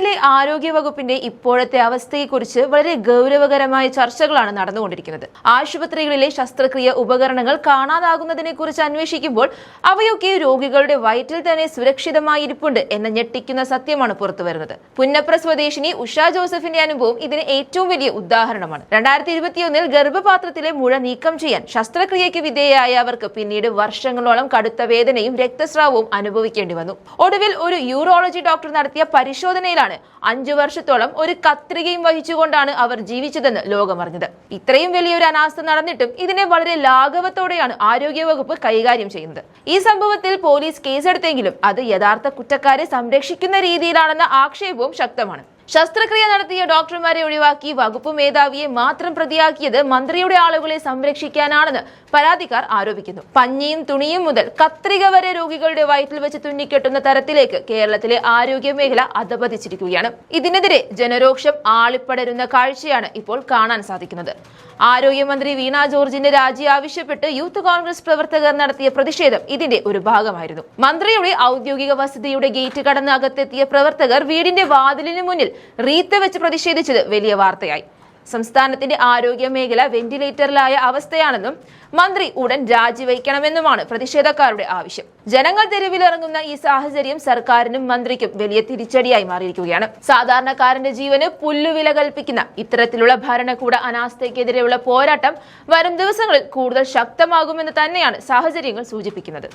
ഇതിൽ സംസ്ഥാനത്തിലെ ആരോഗ്യ വകുപ്പിന്റെ ഇപ്പോഴത്തെ അവസ്ഥയെക്കുറിച്ച് വളരെ ഗൗരവകരമായ ചർച്ചകളാണ് നടന്നുകൊണ്ടിരിക്കുന്നത്. ആശുപത്രികളിലെ ശസ്ത്രക്രിയ ഉപകരണങ്ങൾ കാണാതാകുന്നതിനെ കുറിച്ച് അന്വേഷിക്കുമ്പോൾ അവയൊക്കെ രോഗികളുടെ വയറ്റിൽ തന്നെ സുരക്ഷിതമായി ഇരിപ്പുണ്ട് എന്ന ഞെട്ടിക്കുന്ന സത്യമാണ് പുറത്തുവരുന്നത്. പുന്നപ്ര സ്വദേശിനി ഉഷ ജോസഫിന്റെ അനുഭവം ഇതിന് ഏറ്റവും വലിയ ഉദാഹരണമാണ്. രണ്ടായിരത്തി ഇരുപത്തിയൊന്നിൽ ഗർഭപാത്രത്തിലെ മുഴ നീക്കം ചെയ്യാൻ ശസ്ത്രക്രിയയ്ക്ക് വിധേയയായ അവർക്ക് പിന്നീട് വർഷങ്ങളോളം കടുത്ത വേദനയും രക്തസ്രാവവും അനുഭവിക്കേണ്ടി വന്നു. ഒടുവിൽ ഒരു യൂറോളജി ഡോക്ടർ നടത്തിയ പരിശോധനയിലാണ് അഞ്ചു വർഷത്തോളം ഒരു കത്രികയും വഹിച്ചുകൊണ്ടാണ് അവർ ജീവിച്ചതെന്ന് ലോകമറിഞ്ഞത്. ഇത്രയും വലിയൊരു അനാസ്ഥ നടന്നിട്ടും ഇതിനെ വളരെ ലാഘവത്തോടെയാണ് ആരോഗ്യവകുപ്പ് കൈകാര്യം ചെയ്യുന്നത്. ഈ സംഭവത്തിൽ പോലീസ് കേസെടുത്തെങ്കിലും അത് യഥാർത്ഥ കുറ്റക്കാരെ സംരക്ഷിക്കുന്ന രീതിയിലാണെന്ന ആക്ഷേപവും ശക്തമാണ്. ശസ്ത്രക്രിയ നടത്തിയ ഡോക്ടർമാരെ ഒഴിവാക്കി വകുപ്പ് മേധാവിയെ മാത്രം പ്രതിയാക്കിയത് മന്ത്രിയുടെ ആളുകളെ സംരക്ഷിക്കാനാണെന്ന് പരാതിക്കാർ ആരോപിക്കുന്നു. പഞ്ഞിയും തുണിയും മുതൽ കത്രിക വരെ രോഗികളുടെ വയറ്റിൽ വെച്ച് തുന്നിക്കെട്ടുന്ന തരത്തിലേക്ക് കേരളത്തിലെ ആരോഗ്യ മേഖല അധപതിച്ചിരിക്കുകയാണ്. ഇതിനെതിരെ ജനരോക്ഷം ആളിപ്പടരുന്ന കാഴ്ചയാണ് ഇപ്പോൾ കാണാൻ സാധിക്കുന്നത്. ആരോഗ്യമന്ത്രി വീണ ജോർജിന്റെ രാജി ആവശ്യപ്പെട്ട് യൂത്ത് കോൺഗ്രസ് പ്രവർത്തകർ നടത്തിയ പ്രതിഷേധം ഇതിന്റെ ഒരു ഭാഗമായിരുന്നു. മന്ത്രിയുടെ ഔദ്യോഗിക വസതിയുടെ ഗേറ്റ് കടന്ന് അകത്തെത്തിയ പ്രവർത്തകർ വീടിന്റെ വാതിലിന് മുന്നിൽ റീത്ത് വെച്ച് പ്രതിഷേധിച്ചത് വലിയ വാർത്തയായി. സംസ്ഥാനത്തിന്റെ ആരോഗ്യ മേഖല വെന്റിലേറ്ററിലായ അവസ്ഥയാണെന്നും മന്ത്രി ഉടൻ രാജിവയ്ക്കണമെന്നുമാണ് പ്രതിഷേധക്കാരുടെ ആവശ്യം. ജനങ്ങൾ തെരുവിലിറങ്ങുന്ന ഈ സാഹചര്യം സർക്കാരിനും മന്ത്രിക്കും വലിയ തിരിച്ചടിയായി മാറിയിരിക്കുകയാണ്. സാധാരണക്കാരന്റെ ജീവന് പുല്ലുവില കൽപ്പിക്കുന്ന ഇത്തരത്തിലുള്ള ഭരണകൂട അനാസ്ഥയ്ക്കെതിരെയുള്ള പോരാട്ടം വരും ദിവസങ്ങളിൽ കൂടുതൽ ശക്തമാകുമെന്ന് തന്നെയാണ് സാഹചര്യങ്ങൾ സൂചിപ്പിക്കുന്നത്.